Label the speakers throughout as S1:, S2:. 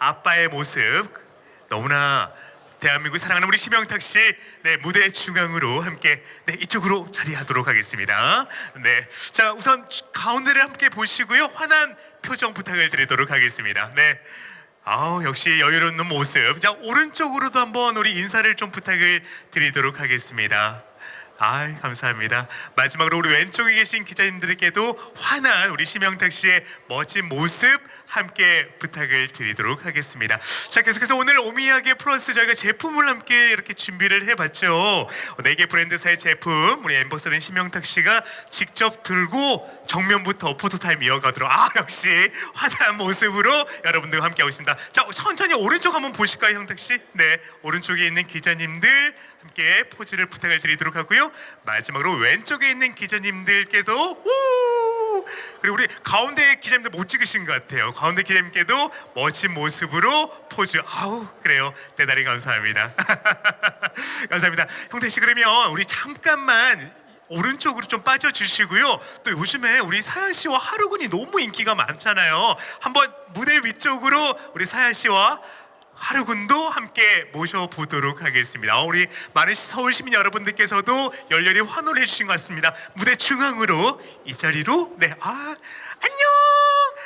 S1: 아빠의 모습 너무나 대한민국 사랑하는 우리 심영탁 씨, 네 무대 중앙으로 함께 네 이쪽으로 자리하도록 하겠습니다. 네, 자 우선 가운데를 함께 보시고요, 환한 표정 부탁을 드리도록 하겠습니다. 네, 아우 역시 여유로운 모습. 자 오른쪽으로도 한번 우리 인사를 좀 부탁을 드리도록 하겠습니다. 아 감사합니다. 마지막으로 우리 왼쪽에 계신 기자님들께도 환한 우리 심영탁 씨의 멋진 모습 함께 부탁을 드리도록 하겠습니다. 자 계속해서 오늘 오미야게 플러스 저희가 제품을 함께 이렇게 준비를 해봤죠. 네 개 브랜드사의 제품 우리 엠버서된 심영탁 씨가 직접 들고 정면부터 포토타임 이어가도록 아 역시 환한 모습으로 여러분들과 함께 하고 있습니다. 자 천천히 오른쪽 한번 보실까요, 형탁 씨? 네 오른쪽에 있는 기자님들 함께 포즈를 부탁을 드리도록 하고요. 마지막으로 왼쪽에 있는 기자님들께도 우 그리고 우리 가운데 기자님들 못 찍으신 것 같아요. 가운데 기자님께도 멋진 모습으로 포즈. 아우 그래요. 대단히 감사합니다. 감사합니다. 형태 씨 그러면 우리 잠깐만 오른쪽으로 좀 빠져주시고요. 또 요즘에 우리 사야 씨와 하루군이 너무 인기가 많잖아요. 한번 무대 위쪽으로 우리 사야 씨와 하루군도 함께 모셔보도록 하겠습니다. 어, 우리 많은 서울 시민 여러분들께서도 열렬히 환호를 해주신 것 같습니다. 무대 중앙으로 이 자리로 네, 아 안녕,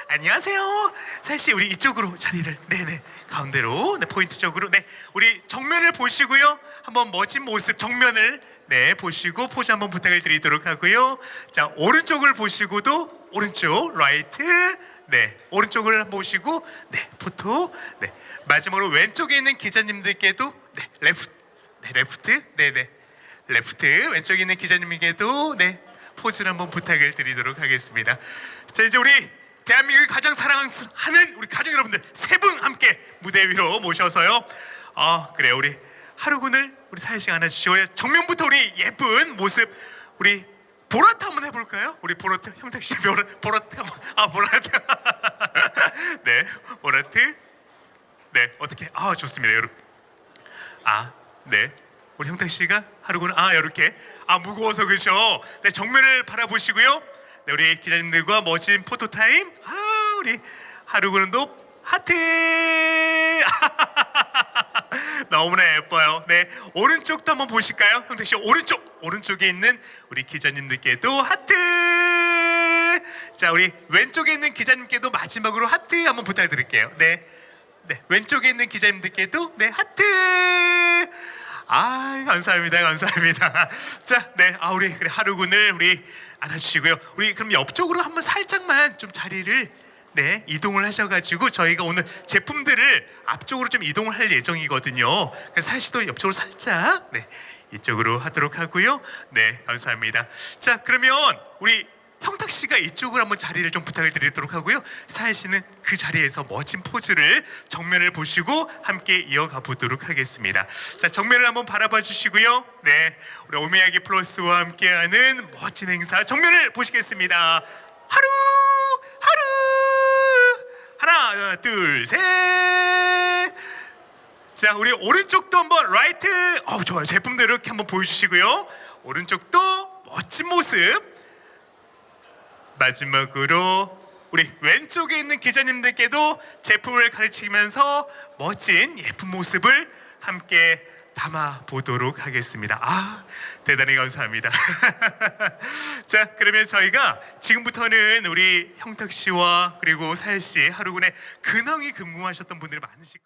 S1: 안녕하세요. 씨 우리 이쪽으로 자리를 네네 가운데로 네 포인트 쪽으로 네 우리 정면을 보시고요. 한번 멋진 모습 정면을 네 보시고 포즈 한번 부탁을 드리도록 하고요. 자 오른쪽을 보시고도 오른쪽 라이트 네 오른쪽을 보시고 네 포토 네 마지막으로 왼쪽에 있는 기자님들께도 네 레프트 네 레프트 네 네 레프트 왼쪽에 있는 기자님에게도 네 포즈를 한번 부탁을 드리도록 하겠습니다. 자 이제 우리 대한민국이 가장 사랑하는 우리 가족 여러분들 세 분 함께 무대 위로 모셔서요. 아 그래요 우리 하루군을 우리 사회식 하나 주시고요. 정면부터 우리 예쁜 모습 우리 보라트 한번 해볼까요? 우리 보라트 형탁 씨 보라, 보라트 한번 아 보라트 네 보라트 네 어떻게 아 좋습니다 여러분 아, 네. 우리 형탁 씨가 하루군 아 이렇게 아 무거워서 그죠? 네 정면을 바라보시고요. 네 우리 기자님들과 멋진 포토 타임. 아 우리 하루군도 하트. 너무나 예뻐요. 네 오른쪽도 한번 보실까요, 형탁 씨 오른쪽 오른쪽에 있는 우리 기자님들께도 하트. 자 우리 왼쪽에 있는 기자님께도 마지막으로 하트 한번 부탁드릴게요. 네. 네, 왼쪽에 있는 기자님들께도 네 하트. 아, 감사합니다, 감사합니다. 자, 네, 아 우리 하루군을 우리 안아 주시고요. 우리 그럼 옆쪽으로 한번 살짝만 좀 자리를 네 이동을 하셔가지고 저희가 오늘 제품들을 앞쪽으로 좀 이동을 할 예정이거든요. 사시도 옆쪽으로 살짝 네 이쪽으로 하도록 하고요. 네, 감사합니다. 자, 그러면 우리 형탁 씨가 이쪽으로 한번 자리를 좀 부탁을 드리도록 하고요. 사혜 씨는 그 자리에서 멋진 포즈를 정면을 보시고 함께 이어가 보도록 하겠습니다. 자, 정면을 한번 바라봐 주시고요. 네, 우리 오미야기 플러스와 함께하는 멋진 행사 정면을 보시겠습니다. 하루, 하나, 둘, 셋. 자, 우리 오른쪽도 한번 라이트. 어, 좋아요. 제품들 이렇게 한번 보여주시고요. 오른쪽도 멋진 모습. 마지막으로 우리 왼쪽에 있는 기자님들께도 제품을 가르치면서 멋진 예쁜 모습을 함께 담아 보도록 하겠습니다. 아, 대단히 감사합니다. 자, 그러면 저희가 지금부터는 우리 형탁 씨와 그리고 사혜 씨 하루군에 근황이 궁금하셨던 분들이 많으실 거예요.